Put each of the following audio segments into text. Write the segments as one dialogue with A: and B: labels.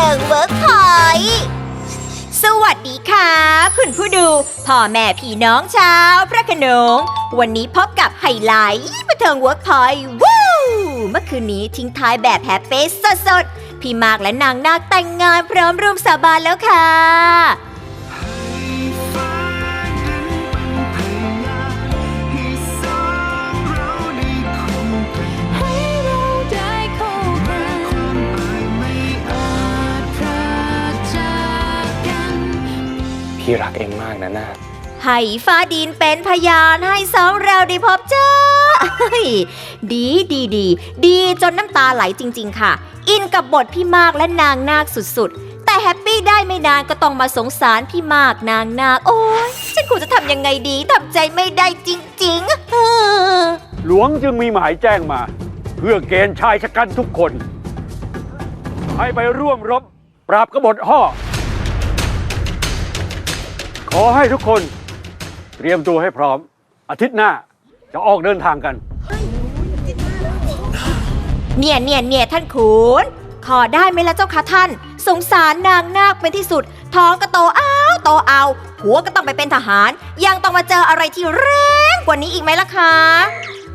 A: ทิงเวิร์กพอยสวัสดีค่ะคุณผู้ดูพ่อแม่พี่น้องชาวพระขนง วันนี้พบกับไฮไลท์บันเทิงเวิร์กพอยวู้เมื่อคืนนี้ทิ้งท้ายแบบแฮปปี้สดๆ พี่มากและนางนาคแต่งงานพร้อมร่วมสาบานแล้วค่ะ
B: พี่รัก
C: เองมากนะนาค
A: ให้ฟ้าดินเป็นพยานให้สองเราได้พบเจอเฮ้ยดีดีดี ดีจนน้ำตาไหลจริง ๆ ค่ะ อินกับบทพี่มากและนางนาคสุดๆ แต่แฮปปี้ได้ไม่นานก็ต้องมาสงสารพี่มากนางนาคโอ้ยฉันควรจะทำยังไงดีทำใจไม่ได้จริงๆเออ
D: หลวงจึงมีหมายแจ้งมา เพื่อเกณฑ์ชายชะกันทุกคน ให้ไปร่วมรบ ปราบกบฏห่อ ขอให้ทุกคนเตรียมตัวให้พร้อม อาทิตย์หน้าจะออกเดินทางกัน
A: เนี่ยเนี่ยเนี่ยท่านขุนขอได้ไหมล่ะเจ้าคะท่าน สงสารนางนาคเป็นที่สุด ท้องก็โตอ้าวโตเอา หัวก็ต้องไปเป็นทหาร ยังต้องมาเจออะไรที่แรงกว่านี้อีกไหมล่ะคะ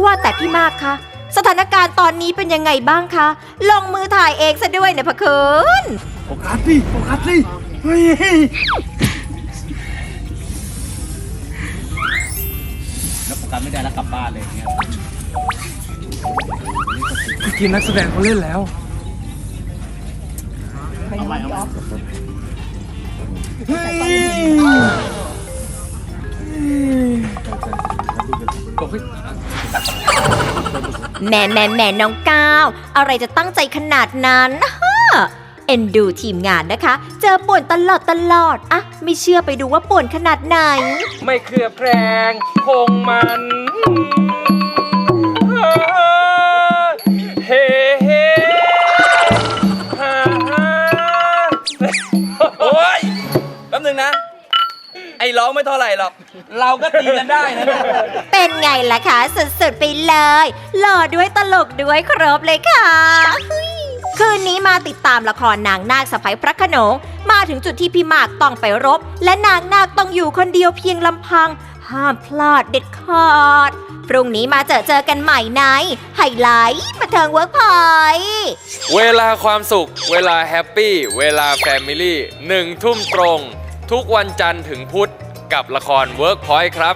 A: ว่าแต่พี่มากคะสถานการณ์ตอนนี้เป็นยังไงบ้างคะลงมือถ่ายเองซะด้วยเนี่ยพะคืน
E: โฟกัสสิโฟกัสสิเฮ้ย ไม่ได้แล้วกลับบ้านเลยอย่างเงี้ยกินนักแสดงเขาเล่นแล้วเอาใหม่เอาใหม่เฮ้ยบอกให้
A: แหม่แหม่แหม่น้องก้าว อะไรจะตั้งใจขนาดนั้นฮะ เอ็นดูทีมงานนะคะ เจอป่วนตลอดตลอดอะไม่เชื่อไปดูว่าป่วนขนาดไหน
C: ไม่เคลือบแคลงคงมันเฮ้เฮ้ฮ่าฮ่าโอ้ยแป๊บนึงนะ ไอ้ร้องไม่เท่าไหร่หรอก เราก็ตีกันได้นะเนี่ย
A: เป็นไงล่ะคะสุดๆไปเลย หล่อด้วยตลกด้วยครบเลยค่ะเฮ้ย คืนนี้มาติดตามละครนางนาคสะพ้ยพระขนง มาถึงจุดที่พี่มากต้องไปรบ และนางนาคต้องอยู่คนเดียวเพียงลำพัง ห้ามพลาดเด็ดขาด พรุ่งนี้มาเจอเจอกันใหม่ในไฮไลท์บันเทิงเวิร์กพอยต์
C: เวลาความสุข เวลาแฮปปี้ เวลาแฟมิลี่หนึ่งทุ่มตรง ทุกวันจันทร์ถึงพุธกับละคร Workpoint ครับ